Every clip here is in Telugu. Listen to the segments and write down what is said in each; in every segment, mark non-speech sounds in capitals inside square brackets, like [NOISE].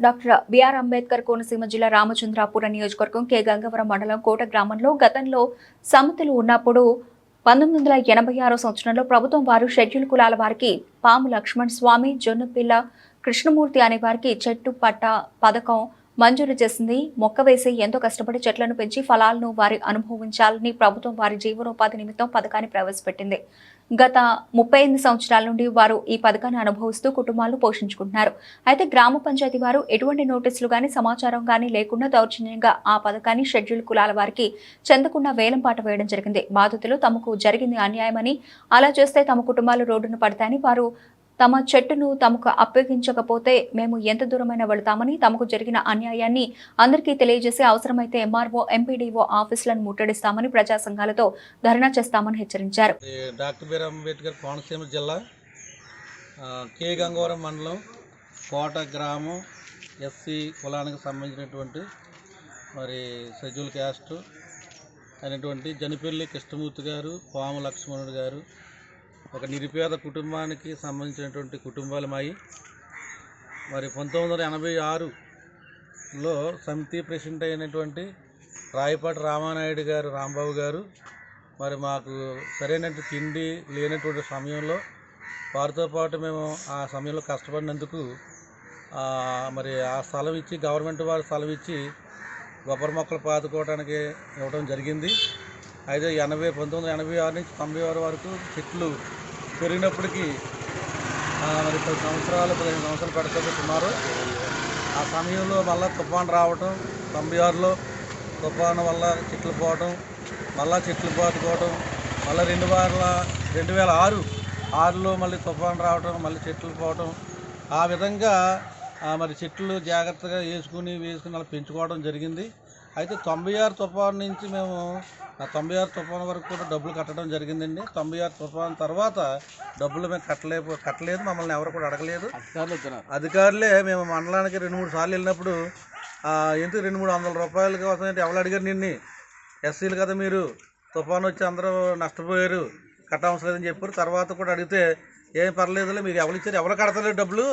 డాక్టర్ బిఆర్ అంబేద్కర్ కోనసీమ జిల్లా రామచంద్రాపురం నియోజకవర్గం కె. గంగవరం మండలం కోట గ్రామంలో గతంలో సమితులు ఉన్నప్పుడు పంతొమ్మిది వందల ఎనభై ఆరో సంవత్సరంలో ప్రభుత్వం వారు షెడ్యూల్ కులాల వారికి పాము లక్ష్మణ్ స్వామి జొన్నపిల్ల కృష్ణమూర్తి అనే వారికి చెట్టు పట్ట పథకం మంజూరు చేసింది. మొక్క వేసి ఎంతో కష్టపడి చెట్లను పెంచి ఫలాలను వారి అనుభవించాలని ప్రభుత్వం వారి జీవనోపాధి నిమిత్తం పథకాన్ని ప్రవేశపెట్టింది. గత ముప్పై ఎనిమిది సంవత్సరాల నుండి వారు ఈ పథకాన్ని అనుభవిస్తూ కుటుంబాలను పోషించుకుంటున్నారు. అయితే గ్రామ పంచాయతీ వారు ఎటువంటి నోటీసులు గాని సమాచారం గాని లేకుండా దౌర్జన్యంగా ఆ పథకాన్ని షెడ్యూల్ కులాల వారికి చెందకుండా వేలం పాట వేయడం జరిగింది. బాధితులు తమకు జరిగింది అన్యాయమని అలా చేస్తే తమ కుటుంబాలు రోడ్డున పడతాయని వారు తమ చెట్టును తమకు అప్పగించకపోతే మేము ఎంత దూరమైనా వెళతామని తమకు జరిగిన అన్యాయాన్ని అందరికీ తెలియజేసి అవసరమైతే ఎంఆర్ఓ ఎంపీడీఓ ఆఫీసులను ముట్టడిస్తామని ప్రజా సంఘాలతో ధర్నా చేస్తామని హెచ్చరించారు. డాక్టర్ అంబేద్కర్ కోనసీమ జిల్లా కే. గంగవరం మండలం కోట గ్రామం ఎస్సీ కులానికి సంబంధించినటువంటి మరి షెడ్యూల్ క్యాస్ట్ అయినటువంటి జనిపల్లి కృష్ణమూర్తి గారు పాము లక్ష్మణుడు గారు ఒక నిరుపేద కుటుంబానికి సంబంధించినటువంటి కుటుంబాలమాయి. మరి పంతొమ్మిది వందల ఎనభై ఆరులో సమితి ప్రెసిడెంట్ అయినటువంటి రాయపాటి రామానాయుడు గారు రాంబాబు గారు మరి మాకు సరైన తిండి లేనటువంటి సమయంలో వారితో పాటు మేము ఆ సమయంలో కష్టపడినందుకు మరి ఆ స్థలం ఇచ్చి గవర్నమెంట్ వారి స్థలం ఇచ్చి కొబ్బరి మొక్కలు పాతుకోవడానికి ఇవ్వడం జరిగింది. అయితే ఎనభై పంతొమ్మిది ఎనభై ఆరు నుంచి తొంభై ఆరు వరకు చెట్లు పెరిగినప్పటికీ మరి పది సంవత్సరాలు పదిహేను సంవత్సరాలు పడుతుంది సుమారు. ఆ సమయంలో మళ్ళీ తుఫాన్ రావటం తొంభై ఆరులో తుఫాను వల్ల చెట్లు పోవటం మళ్ళా చెట్లు పాతుకోవటం మళ్ళీ రెండు వేల రెండు వేల ఆరు ఆరులో మళ్ళీ తుఫాన్ రావటం మళ్ళీ చెట్లు పోవటం ఆ విధంగా ఆ, మరి చెట్లు జాగ్రత్తగా వేసుకుని వేసుకుని అలా పెంచుకోవడం జరిగింది. అయితే తొంభై ఆరు తుఫాన్ నుంచి మేము ఆ తొంభై ఆరు తుఫాన్ వరకు కూడా డబ్బులు కట్టడం జరిగిందండి. తొంభై ఆరు తుఫాన్ తర్వాత డబ్బులు మేము కట్టలే కట్టలేదు. మమ్మల్ని ఎవరు కూడా అడగలేదు. అధికారులే మేము మండలానికి రెండు మూడు సార్లు వెళ్ళినప్పుడు ఎందుకు రెండు మూడు వందల రూపాయలు కోసం ఎవరు అడిగారు నిన్ను? ఎస్సీలు కదా మీరు. తుఫాన్ వచ్చి అందరూ నష్టపోయారు. కట్టవసరం లేదని చెప్పారు. తర్వాత కూడా అడిగితే ఏం పర్లేదులే మీరు ఎవరు ఇచ్చారు? ఎవరు కడతలేదు డబ్బులు?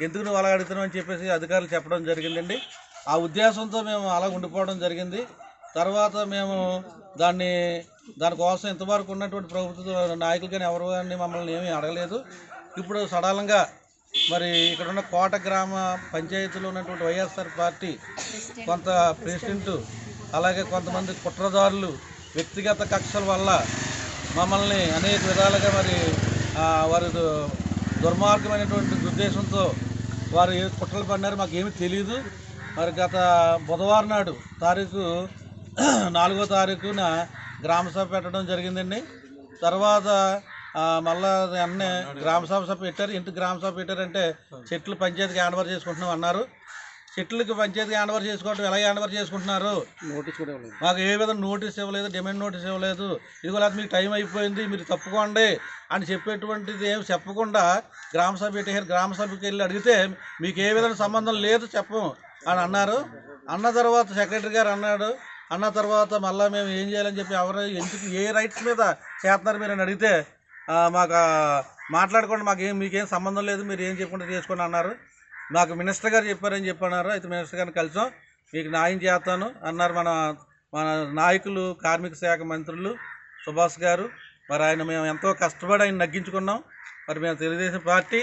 ఎందుకు నువ్వు అలా అడుగుతున్నావు? అని చెప్పేసి అధికారులు చెప్పడం జరిగిందండి. ఆ ఉద్దేశంతో మేము అలా ఉండిపోవడం జరిగింది. తర్వాత మేము దాన్ని దానికోసం ఇంతవరకు ఉన్నటువంటి ప్రభుత్వ నాయకులు కానీ ఎవరు కానీ మమ్మల్ని ఏమీ అడగలేదు. ఇప్పుడు సడలంగా మరి ఇక్కడ ఉన్న కోట గ్రామ పంచాయతీలో ఉన్నటువంటి వైఎస్ఆర్ పార్టీ కొంత ప్రెసిడెంట్ అలాగే కొంతమంది కుట్రదారులు వ్యక్తిగత కక్షల వల్ల మమ్మల్ని అనేక విధాలుగా మరి వారి వారు దుర్మార్గమైనటువంటి ఉద్దేశంతో వారు ఏ కుట్రలు పడినారో మాకు ఏమీ తెలియదు మరి గత బుధవారం నాడు తారీఖు [CLEARS THROAT] నాలుగో తారీఖున గ్రామ సభ పెట్టడం జరిగిందండి. తర్వాత మళ్ళా అన్నీ గ్రామ సభ సభ పెట్టారు. ఇంటి గ్రామ సభ పెట్టారంటే చెట్లు పంచాయతీకి హ్యాండ్ ఓవర్ చేసుకుంటున్నాం అన్నారు. చెట్లకి పంచాయతీ హ్యాండ్ ఓవర్ చేసుకోవడం ఎలా హ్యాండ్ ఓవర్ చేసుకుంటున్నారు? నోటీస్ కూడా మాకు ఏ విధంగా నోటీస్ ఇవ్వలేదు డిమాండ్ నోటీస్ ఇవ్వలేదు. ఇదిగో మీకు టైం అయిపోయింది మీరు తప్పుకోండి అని చెప్పేటువంటిది ఏం చెప్పకుండా గ్రామ సభ పెట్టారు గ్రామ సభకి వెళ్ళి అడిగితే మీకు ఏ విధంగా సంబంధం లేదు చెప్పము అని అన్నారు. అన్న తర్వాత సెక్రటరీ గారు అన్నాడు. అన్న తర్వాత మళ్ళీ మేము ఏం చేయాలని చెప్పి ఎవరు ఎందుకు ఏ రైట్స్ మీద చేస్తున్నారు మీరు అని అడిగితే మాకు మాట్లాడుకోండి మాకు ఏం మీకేం సంబంధం లేదు మీరు ఏం చెప్పకుండా చేసుకోండి అన్నారు. మాకు మినిస్టర్ గారు చెప్పారని చెప్పన్నారు? అయితే మినిస్టర్ గారిని కలిసాం. మీకు న్యాయం చేస్తాను అన్నారు మన మన నాయకులు కార్మిక శాఖ మంత్రులు సుభాష్ గారు. మరి ఆయన మేము ఎంతో కష్టపడి ఆయన నగ్గించుకున్నాం. మరి మేము తెలుగుదేశం పార్టీ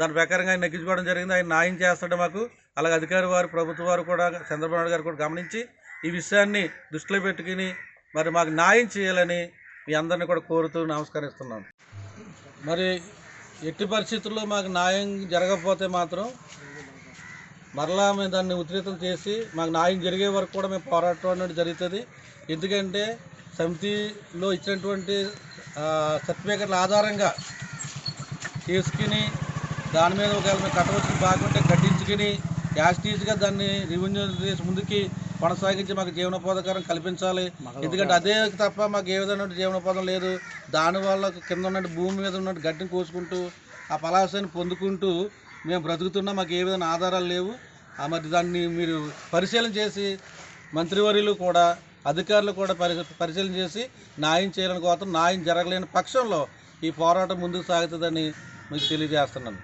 దాని ప్రకారంగా ఆయన నగ్గించుకోవడం జరిగింది. ఆయన న్యాయం చేస్తాడు మాకు. అలాగే అధికారి వారు ప్రభుత్వ వారు కూడా చంద్రబాబు నాయుడు గారు కూడా గమనించి ఈ విషయాన్ని దృష్టిలో పెట్టుకుని మరి మాకు న్యాయం చేయాలని మీ అందరిని కూడా కోరుతూ నమస్కరిస్తున్నాను. మరి ఎట్టి పరిస్థితుల్లో మాకు న్యాయం జరగకపోతే మాత్రం మరలా మేము దాన్ని ఉధృతం చేసి మాకు న్యాయం జరిగే వరకు కూడా మేము పోరాటం అనేది జరుగుతుంది. ఎందుకంటే సమితిలో ఇచ్చినటువంటి సర్టిఫికెట్ల ఆధారంగా తీసుకుని దాని మీద ఒకవేళ మేము కట్టవలసిన బాగుంటే కట్టించుకుని యాస్టీజ్గా దాన్ని రివెన్యూ చేసి ముందుకి కొనసాగించి మాకు జీవనోపాధకరం కల్పించాలి. ఎందుకంటే అదే తప్ప మాకు ఏ విధమైన జీవనోపాధం లేదు. దానివల్ల కింద ఉన్న భూమి మీద ఉన్న గడ్డిని కోసుకుంటూ ఆ పలాసాన్ని పొందుకుంటూ మేము బ్రతుకుతున్నా మాకు ఏ విధమైన ఆధారాలు లేవు. ఆ మరి దాన్ని మీరు పరిశీలన చేసి మంత్రివర్యులు కూడా అధికారులు కూడా పరి పరిశీలన చేసి న్యాయం చేయాలని కోరుతున్నాం. న్యాయం జరగలేని పక్షంలో ఈ పోరాటం ముందుకు సాగుతుందని మీకు తెలియజేస్తున్నాను.